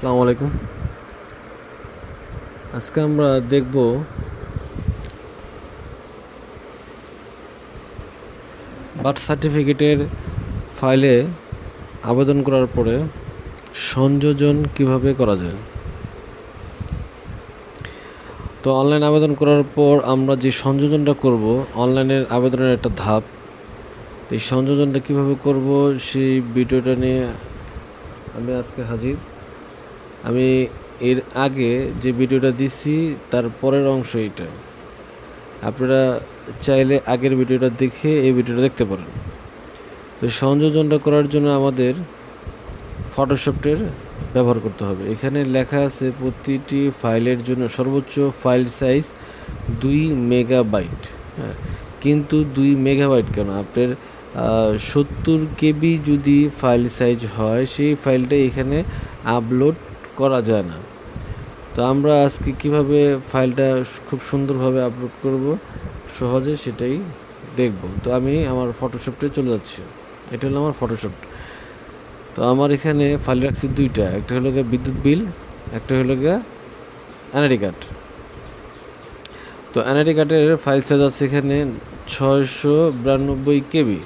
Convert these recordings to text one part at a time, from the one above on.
আসসালামু আলাইকুম। আজকে আমরা দেখব বার্থ সার্টিফিকেটের ফাইলে আবেদন করার পরে সংযোজন কীভাবে করা যায়। তো অনলাইন আবেদন করার পর আমরা যে সংযোজনটা করব, অনলাইনের আবেদনের একটা ধাপ। তো এই সংযোজনটা কীভাবে করব, সেই ভিডিওটা নিয়ে আমি আজকে হাজির। আমি এর আগে যে ভিডিওটা দিছি, তার পরের অংশ এটা আপনারা চাইলে আগের ভিডিওটা দেখে এই ভিডিওটা দেখতে পারেন। তো সংযোজনটা করার জন্য আমাদের ফটোশপটের ব্যবহার করতে হবে। এখানে লেখা আছে প্রতিটি ফাইলের জন্য সর্বোচ্চ ফাইল সাইজ দুই মেগাবাইট। হ্যাঁ কিন্তু দুই মেগাবাইট কেন? আপনার সত্তর কেবি যদি ফাইল সাইজ হয়, সেই ফাইলটা এখানে আপলোড করা যায় না। তো আমরা আজকে কীভাবে ফাইলটা খুব সুন্দরভাবে আপলোড করব, সহজে সেটাই দেখব। তো আমি আমার ফটোশপটে চলে যাচ্ছি। এটা হলো আমার ফটোশপ তো আমার এখানে ফাইল রাখছি দুইটা। একটা হলো গিয়ে বিদ্যুৎ বিল, একটা হলো গিয়ে এনআইডি কার্ড তো এনআইডি কার্ডের ফাইল সাইজ আছে এখানে ছয়শো বিরানব্বই কেবি।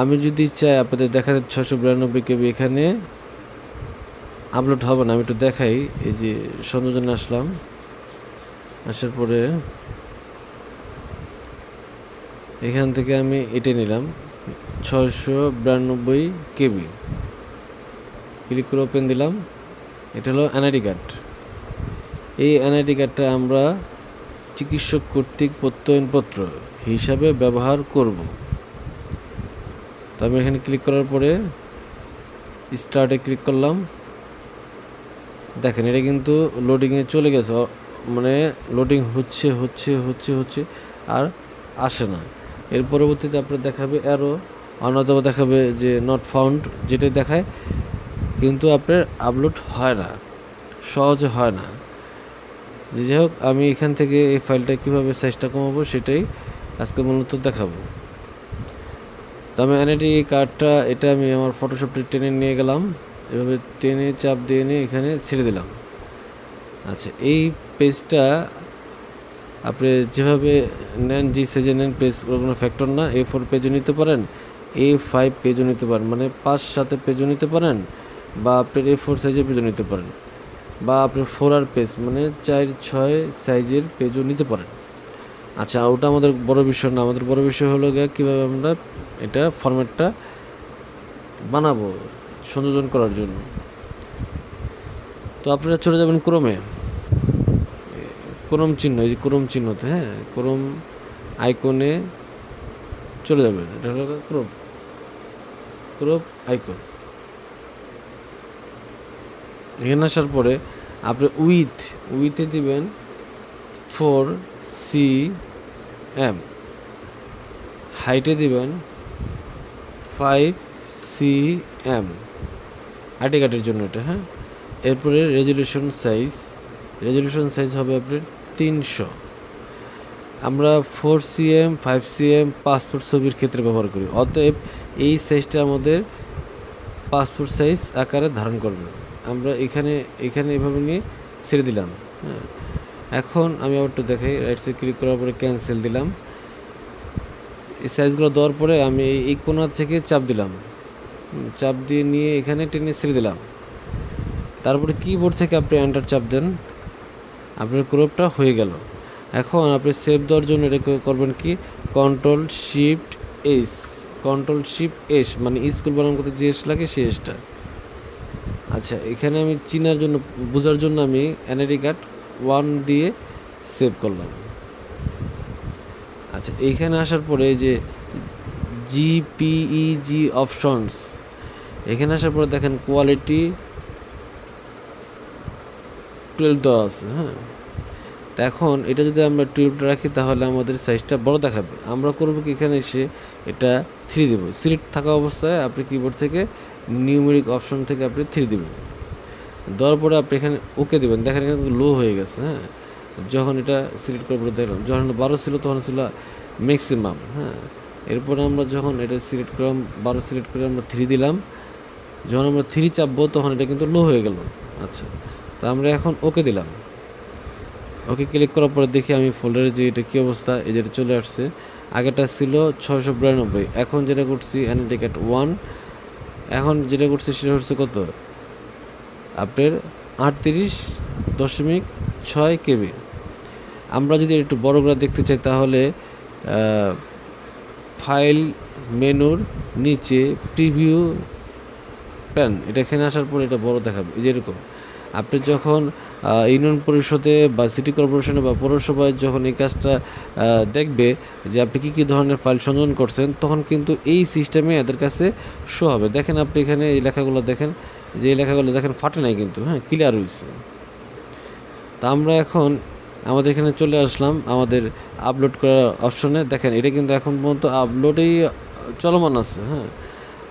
আমি যদি চাই আপনাদের দেখাতে ছশো বিরানব্বই কেবি এখানে। আপলোড হবে না, আমি একটু দেখাই। এই যে সংযোজনে আসলাম। আসার পরে এখান থেকে আমি এটা নিলাম ছয়শো বিরানব্বই কেবি। ক্লিক করে ওপেন দিলাম। এটা হলো এনআইডি কার্ড। এই এনআইডি কার্ডটা আমরা চিকিৎসক কর্তৃক প্রত্যয়নপত্র হিসাবে ব্যবহার করব। তো আমি এখানে ক্লিক করার পরে স্টার্টে ক্লিক করলাম। দেখেন, এটা কিন্তু লোডিংয়ে চলে গেছে। মানে লোডিং হচ্ছে হচ্ছে হচ্ছে হচ্ছে আর আসে না। এর পরবর্তীতে আপনার দেখাবে অ্যারো অন্যতম দেখাবে যে নট ফাউন্ড যেটা দেখায়, কিন্তু আপনার আপলোড হয় না, সহজে হয় না। যে যাই হোক, আমি এখান থেকে এই ফাইলটা কীভাবে সাইজটা কমাবো সেটাই আজকে মূলত দেখাবো। তো আমি এনআইডি কার্ডটা এটা আমি আমার ফটোশপটি টেনে নিয়ে গেলাম। এভাবে টেনে চাপ দিয়ে নিয়ে এখানে ছেড়ে দিলাম। আচ্ছা এই পেজটা আপনি যেভাবে নেন যে সেজে নেন, পেজ কোনো ফ্যাক্টর না এ ফোর পেজও নিতে পারেন এ ফাইভ পেজও নিতে পারেন মানে পাঁচ সাথে পেজও নিতে পারেন বা আপনার এ ফোর সাইজের পেজও নিতে পারেন বা আপনার ফোর আর পেজ মানে চার ছয় সাইজের পেজও নিতে পারেন। আচ্ছা ওটা আমাদের বড় বিষয় না, আমাদের বড় বিষয় হলো গিয়ে কীভাবে আমরা এটা ফরম্যাটটা বানাবো। সংযোজন করার জন্য। তো আপনারা চলে যাবেন ক্রমে। ক্রম চিহ্ন, এই যে ক্রম চিহ্নতে হ্যাঁ ক্রম আইকনে চলে যাবেন। এটা হলো ক্রম। ক্রম আইকন। এখানে আসার পরে আপনি উইথ, উইথে দিবেন ফোর সি এম। হাইটে দিবেন ফাইভ সি এম। আইডি কার্ডের জন্য এটা হ্যাঁ? এরপরে রেজলিউশন সাইজ রেজলিউশন সাইজ হবে আপনার তিনশো। আমরা four cm five cm passport ছবির ক্ষেত্রে ব্যবহার করি। অতএব এই সাইজটা আমাদের পাসপোর্ট সাইজ আকারে ধারণ করবে। আমরা এখানে এখানে এভাবে নিয়ে ছেড়ে দিলাম হ্যাঁ? এখন আমি আবার একটু দেখাই রাইট সাইড ক্লিক করার পরে ক্যান্সেল দিলাম। এই সাইজগুলো দেওয়ার পরে আমি এই- কোণা থেকে চাপ দিলাম। চাপ দিয়ে নিয়ে এখানে টেনে ছেড়ে দিলাম। তারপরে কিবোর্ড থেকে আপনি এন্টার চাপ দেন। আপনার ক্রপটা হয়ে গেল। এখন আপনি সেভ দেওয়ার জন্য এটা করবেন কি? Control shift S control shift S মানে স্কুল বানান করতে যে এস লাগে সে এসটা আচ্ছা এখানে আমি চিনার জন্য, বোঝার জন্য আমি এনআইডি কার্ড ওয়ান দিয়ে সেভ করলাম। আচ্ছা এইখানে আসার পরে যে জিপিইজি অপশনস এখানে আসার পরে দেখেন কোয়ালিটি টুয়েলভ দেওয়া আছে হ্যাঁ। তো এখন এটা যদি আমরা টুয়েলভটা রাখি, তাহলে আমাদের সাইজটা বড় দেখাবে। আমরা করব কি এখানে এসে এটা থ্রি দেব। সিলেক্ট থাকা অবস্থায় আপনি কিবোর্ড থেকে নিউমেরিক অপশন থেকে আপনি থ্রি দেবেন। দেওয়ার পরে আপনি এখানে ওকে দেবেন। দেখেন এখানে লো হয়ে গেছে হ্যাঁ। যখন এটা সিলেক্ট করে পরে দেখলাম, যখন বারো ছিল, তখন ছিল ম্যাক্সিমাম হ্যাঁ। এরপরে আমরা যখন এটা সিলেক্ট করলাম, বারো সিলেক্ট করে আমরা থ্রি দিলাম যখন আমরা থ্রি চাপবো, তখন এটা কিন্তু লো হয়ে গেল। আচ্ছা তা আমরা এখন ওকে দিলাম। ওকে ক্লিক করার পরে দেখি আমি ফোল্ডারে যে এটা কী অবস্থা, এই যেটা চলে আসছে। আগেটা ছিল ছয়শো বিরানব্বই, এখন যেটা করছি অ্যানাটিকেট ওয়ান এখন যেটা করছি সেটা হচ্ছে কত? আপনার আটত্রিশ দশমিক ছয় কেবি। আমরা যদি একটু বড় করে দেখতে চাই তাহলে ফাইল মেনুর নিচে প্রিভিউ প্যান এটা এখানে আসার পর এটা বড় দেখাবে। এই যেরকম আপনি যখন ইউনিয়ন পরিষদে বা সিটি কর্পোরেশনে বা পৌরসভায় যখন এই কাজটা দেখবে যে আপনি কী কী ধরনের ফাইল সংযোজন করছেন, তখন কিন্তু এই সিস্টেমে এদের কাছে শো হবে। দেখেন আপনি এখানে এই লেখাগুলো দেখেন, যে এই লেখাগুলো দেখেন ফাটে নাই কিন্তু হ্যাঁ ক্লিয়ার হয়েছে তা আমরা এখন আমাদের এখানে চলে আসলাম আমাদের আপলোড করার অপশনে দেখেন, এটা কিন্তু এখন পর্যন্ত আপলোডেই চলমান আছে হ্যাঁ।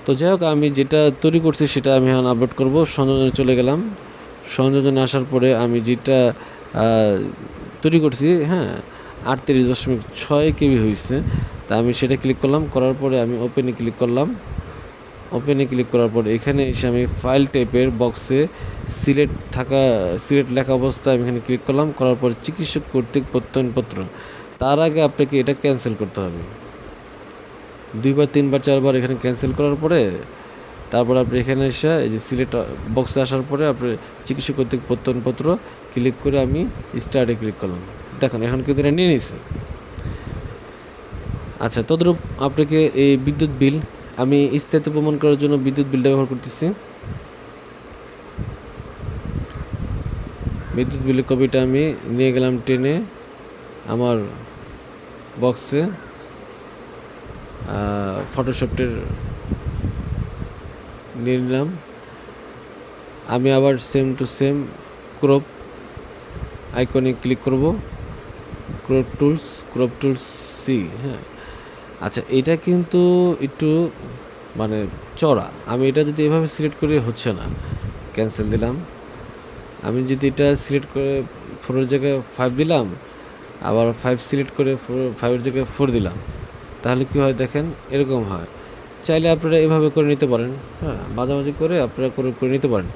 তো যাই হোক, আমি যেটা তৈরি করছি সেটা আমি এখন আপলোড করব। সংযোজনে চলে গেলাম। সংযোজনে আসার পরে আমি যেটা তৈরি করছি হ্যাঁ আটত্রিশ দশমিক ছয় কেবি হয়েছে। তা আমি সেটা ক্লিক করলাম। করার পরে আমি ওপেনে ক্লিক করলাম। ওপেনে ক্লিক করার পর এখানে এসে আমি ফাইল টাইপের বক্সে সিলেট থাকা সিলেট লেখা অবস্থায় আমি এখানে ক্লিক করলাম। করার পর চিকিৎসক কর্তৃক প্রত্যয়নপত্র। তার আগে আপনাকে এটা ক্যান্সেল করতে হবে। দুইবার, তিনবার, চারবার এখানে ক্যান্সেল করার পরে তারপর আপনি এখানে এসে এই যে সিলেট বক্সে আসার পরে আপনি চিকিৎসক কর্তৃক প্রত্যয়নপত্র ক্লিক করে আমি স্টার্টে ক্লিক করলাম। দেখেন, এখন কিন্তু এটা নিয়ে নিছে আচ্ছা তদ্রূপ আপনাকে এই বিদ্যুৎ বিল, আমি স্থায়িত্ব প্রমাণ করার জন্য বিদ্যুৎ বিলটা ব্যবহার করতেছি। বিদ্যুৎ বিলের কপিটা আমি নিয়ে গেলাম ট্রেনে আমার বক্সে ফটোশপটের নিয়ে নিলাম। আমি আবার সেম টু সেম ক্রপ আইকনে ক্লিক করব। Crop tools crop tools C হ্যাঁ। আচ্ছা এটা কিন্তু একটু মানে চড়া। আমি এটা যদি এভাবে সিলেক্ট করে, হচ্ছে না। ক্যান্সেল দিলাম। আমি যদি এটা সিলেক্ট করে ফোরের জায়গায় ফাইভ দিলাম, আবার ফাইভ সিলেক্ট করে ফোর ফাইভের জায়গায় ফোর দিলাম। তাহলে কী হয় দেখেন? এরকম হয়। চাইলে আপনারা এভাবে করে নিতে পারেন। হ্যাঁ মাঝামাঝি করে আপনারা করে করে নিতে পারেন।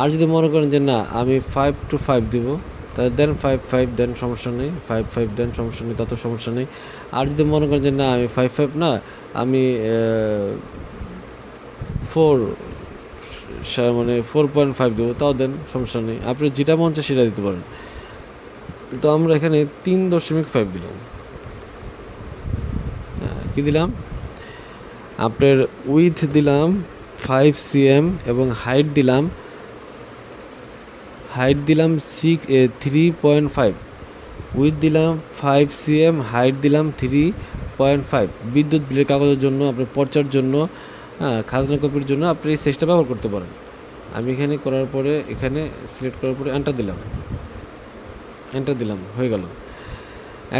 আর যদি মনে করেন যে না, আমি ফাইভ টু ফাইভ দিব, তাহলে দেন ফাইভ ফাইভ দেন সমস্যা নেই। ফাইভ ফাইভ দেন সমস্যা নেই তাতে সমস্যা নেই। আর যদি মনে করেন যে না, আমি ফাইভ ফাইভ না, আমি ফোর মানে ফোর পয়েন্ট ফাইভ দেবো, তাও দেন সমস্যা নেই। আপনি যেটা মন চায় সেটা দিতে পারেন। তো আমরা এখানে তিন দশমিক ফাইভ দিলাম। কি দিলাম? আপনার উইথ দিলাম ফাইভ সিএম এবং হাইট দিলাম হাইট দিলাম six three point five width দিলাম ফাইভ সিএম হাইট দিলাম থ্রি পয়েন্ট ফাইভ বিদ্যুৎ বিলের কাগজের জন্য, আপনার পর্চার জন্য খাজনা কপির জন্য আপনি এই সাইজটা ব্যবহার করতে পারেন। আমি এখানে করার পরে, এখানে সিলেক্ট করার পরে এন্টার দিলাম। এন্টার দিলাম, হয়ে গেল।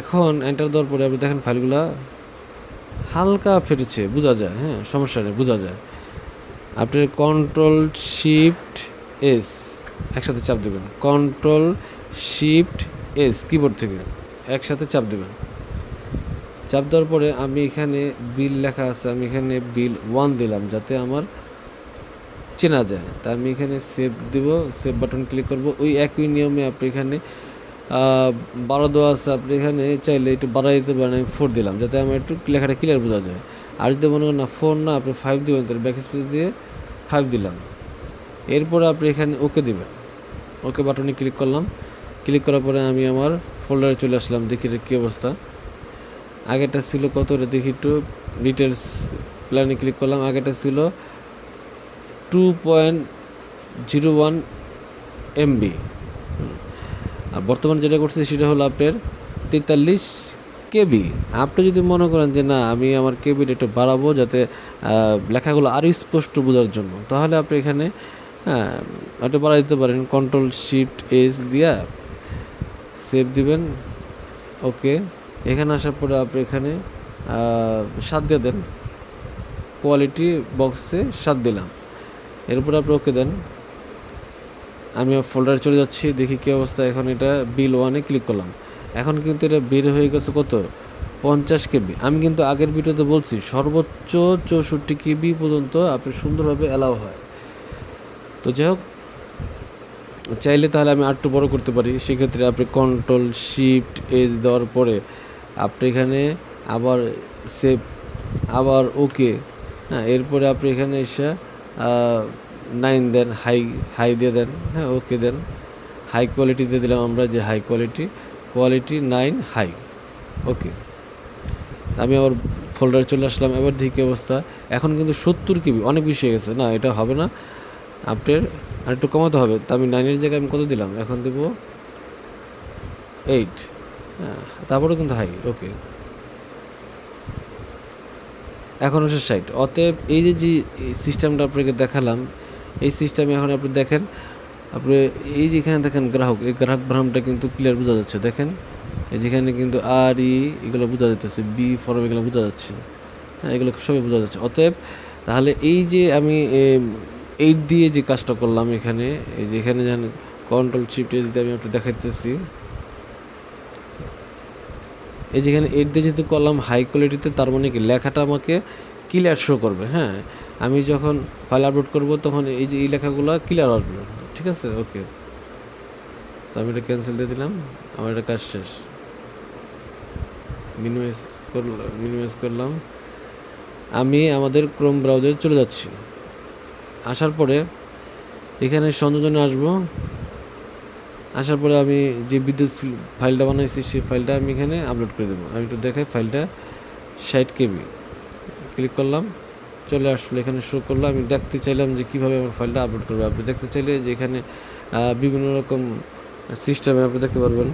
এখন এন্টার দেওয়ার পরে আপনি দেখেন ফাইলগুলা হালকা ফেটেছে বোঝা যায় হ্যাঁ সমস্যা নেই, বোঝা যায়। আপনি কন্ট্রোল শিফট এস একসাথে চাপ দেবেন। কন্ট্রোল শিফট এস কিবোর্ড থেকে একসাথে চাপ দেবেন। চাপ দেওয়ার পরে আমি এখানে বিল লেখা আছে, আমি এখানে বিল ওয়ান দিলাম যাতে আমার চেনা যায়। তা আমি এখানে সেভ দিব সেভ বাটন ক্লিক করব। ওই একই নিয়মে আপনি এখানে বারো দেওয়া আছে, আপনি এখানে চাইলে একটু বাড়াই দিতে পারেন, আমি ফোর দিলাম, যাতে আমার একটু লেখাটা ক্লিয়ার বোঝা যায়। আর যদি মনে করেন না ফোর না, আপনি ফাইভ দিবেন, তাহলে ব্যাক স্পেস দিয়ে ফাইভ দিলাম। এরপরে আপনি এখানে ওকে দিবেন। ওকে বাটনে ক্লিক করলাম। ক্লিক করার পরে আমি আমার ফোল্ডারে চলে আসলাম, দেখি কী অবস্থা। আগেরটা ছিল কত দেখি একটু ডিটেলস প্ল্যানে ক্লিক করলাম। আগেরটা ছিল two point zero one MB আর বর্তমানে যেটা করছে সেটা হলো আপনার তেতাল্লিশ কেবি। আপনি যদি মনে করেন যে না, আমি আমার কেবিটা একটু বাড়াবো যাতে লেখাগুলো আরও স্পষ্ট বোঝার জন্য, তাহলে আপনি এখানে হ্যাঁ একটু বাড়াই দিতে পারেন। কন্ট্রোল শিফট এস দিয়া সেভ দিবেন। ওকে এখানে আসার পরে আপনি এখানে সাত দিয়ে দেন। কোয়ালিটি বক্সে সাত দিলাম। এরপরে আপনি ওকে দেন। আমি ফোল্ডারে চলে যাচ্ছি, দেখি কী অবস্থা। এখন এটা বিল ওয়ানে ক্লিক করলাম। এখন কিন্তু এটা বের হয়ে গেছে কত? পঞ্চাশ কেবি। আমি কিন্তু আগের ভিডিওতে বলছি, সর্বোচ্চ চৌষট্টি কেবি পর্যন্ত আপনি সুন্দরভাবে অ্যালাউ হয়। তো যাই হোক, চাইলে তাহলে আমি আরটু বড় করতে পারি। সেক্ষেত্রে আপনি কন্ট্রোল শিফট এজ দেওয়ার পরে আপনি এখানে আবার সেভ আবার ওকে হ্যাঁ এরপরে আপনি এখানে এসে নাইন দেন হাই হাই দিয়ে দেন হ্যাঁ ওকে দেন। হাই কোয়ালিটি দিয়ে দিলাম আমরা যে high quality quality nine high okay আমি আবার ফোল্ডারে চলে আসলাম, এবার দেখি অবস্থা। এখন কিন্তু সত্তর কেবি, অনেক বেশি হয়ে গেছে। না, এটা হবে না। আপনার আর একটু কমাতে হবে। তা আমি নাইনের জায়গায় আমি কত দিলাম? এখন দেব এইট হ্যাঁ তারপরেও কিন্তু হাই ওকে এখন হচ্ছে সাইট অতএব এই যে যে সিস্টেমটা আপনাকে দেখালাম এই সিস্টেমে এখন আপনি দেখেন, আপনি এই যেখানে দেখেন গ্রাহক, এই গ্রাহক ভ্রমটা কিন্তু ক্লিয়ার বোঝা যাচ্ছে। দেখেন, এই যেখানে কিন্তু আর ই এগুলো বোঝা যাচ্ছে বি ফর্ম এগুলো বোঝা যাচ্ছে। হ্যাঁ এগুলো সবই বোঝা যাচ্ছে। অতএব, তাহলে এই যে আমি এইট দিয়ে যে কাজটা করলাম এখানে, এই যে এখানে যেন কন্ট্রোল শিফটে যদি আমি একটু দেখাইতেছি, এই যেখানে এইট দিয়ে যেহেতু করলাম হাই কোয়ালিটিতে তার মানে কি? লেখাটা আমাকে ক্লিয়ার শো করবে হ্যাঁ? আমি যখন ফাইল আপলোড করব, তখন এই যে এই লেখাগুলো ক্লিয়ার আসবে। ঠিক আছে? ওকে তো আমি এটা ক্যান্সেল দিয়ে দিলাম। আমার এটা কাজ শেষ। মিনিমাইজ করলাম মিনিমাইজ করলাম। আমি আমাদের ক্রোম ব্রাউজারে চলে যাচ্ছি। আসার পরে এখানে সংযোজনে আসব। আসার পরে আমি যে বিদ্যুৎ ফাইলটা বানাইছি, সেই ফাইলটা আমি এখানে আপলোড করে দেবো। আমি একটু দেখাই ফাইলটা ষাট কেবি। ক্লিক করলাম। চলে আসলো, এখানে শো করল। আমি দেখতে চাইলাম যে কীভাবে আমার ফাইলটা আপলোড করব। আপনি দেখতে চাইলে যে এখানে বিভিন্ন রকম সিস্টেমে আপনি দেখতে পারবেন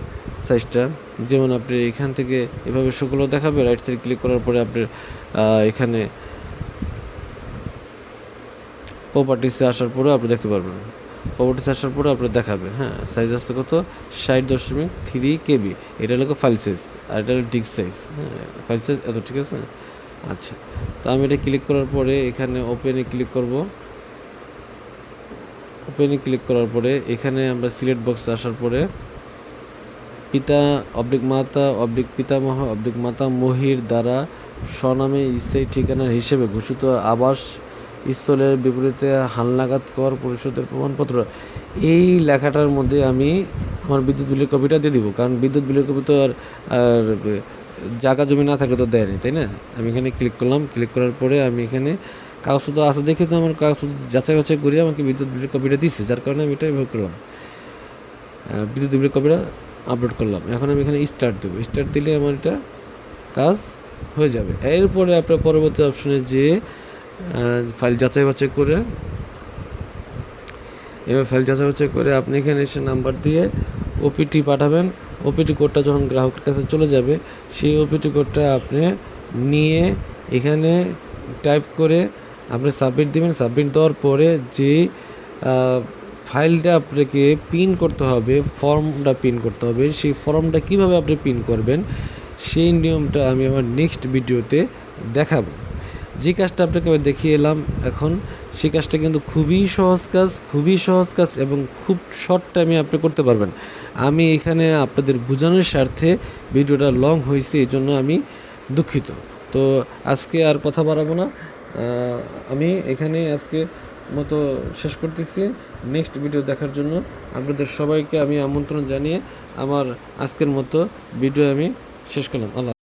সাইজটা যেমন আপনি এখান থেকে এভাবে শো করলেও দেখাবে রাইট সাইড ক্লিক করার পরে আপনি এখানে প্রপার্টিসে আসার পরে আপনি দেখতে পারবেন। প্রপার্টিসে আসার পরে আপনার দেখাবে হ্যাঁ। সাইজ আসছে কত? ষাট দশমিক থ্রি কেবি। এটা হলো ফাইল সাইজ আর এটা হলো ডিস্ক সাইজ হ্যাঁ। ফাইল সাইজ এত, ঠিক আছে? আচ্ছা তো আমি এটা ক্লিক করার পরে এখানে ওপেনে ক্লিক করব। ওপেনে ক্লিক করার পরে এখানে আমরা সিলেক্ট বক্সে আসার পরে পিতা, অবলিক মাতা, অবলিক পিতামহ, অবলিক মাতা, মহির দ্বারা স্বনামে স্থায়ী ঠিকানার হিসেবে ঘোষিত আবাস স্থলের বিপরীতে হালনাগাদ কর পরিশোধের প্রমাণপত্র। এই লেখাটার মধ্যে আমি আমার বিদ্যুৎ বিলের কপিটা দিয়ে দিব, কারণ বিদ্যুৎ বিলের কপি তো আর আর জায়গা জমি না থাকলে তো দেয়নি, তাই না? আমি এখানে ক্লিক করলাম ক্লিক করার পরে আমি এখানে কাগজপত্র আছে দেখে তো আমার কাগজপত্র যাচাই বাছাই করে আমাকে বিদ্যুৎ বিলের কপিটা দিচ্ছে যার কারণে আমি এটা এভাবে করলাম। বিদ্যুৎ বিলের কপিটা আপলোড করলাম। এখন আমি এখানে স্টার্ট দেবো। স্টার্ট দিলে আমার এটা কাজ হয়ে যাবে। এরপরে আপনার পরবর্তী অপশনে যে ফাইল যাচাই বাছাই করে এবার ফাইল যাচাই বাছাই করে আপনি এখানে এসে নাম্বার দিয়ে ওপিটি পাঠাবেন। ওপিটি কোডটা যখন গ্রাহকের কাছে চলে যাবে, সেই ওপিটি কোডটা আপনি নিয়ে এখানে টাইপ করে আপনি সাবমিট দিবেন। সাবমিট দেওয়ার পরে যে ফাইলটা আপনাকে পিন করতে হবে, ফর্মটা পিন করতে হবে, সেই ফর্মটা কীভাবে আপনি পিন করবেন, সেই নিয়মটা আমি আমার নেক্সট ভিডিওতে দেখাবো। যে কাজটা আপনাকে আমি দেখিয়ে এলাম এখন সেই কাজটা কিন্তু খুবই সহজ কাজ, খুবই সহজ কাজ এবং খুব শর্ট টাইমে আপনি করতে পারবেন। আমি এখানে আপনাদের বোঝানোর স্বার্থে ভিডিওটা লং হয়েছে, এই জন্য আমি দুঃখিত। তো আজকে আর কথা বাড়াবো না। আমি এখানে আজকে মতো শেষ করতেছি। নেক্সট ভিডিও দেখার জন্য আপনাদের সবাইকে আমি আমন্ত্রণ জানিয়ে আমার আজকের মতো ভিডিও আমি শেষ করলাম। আল্লাহ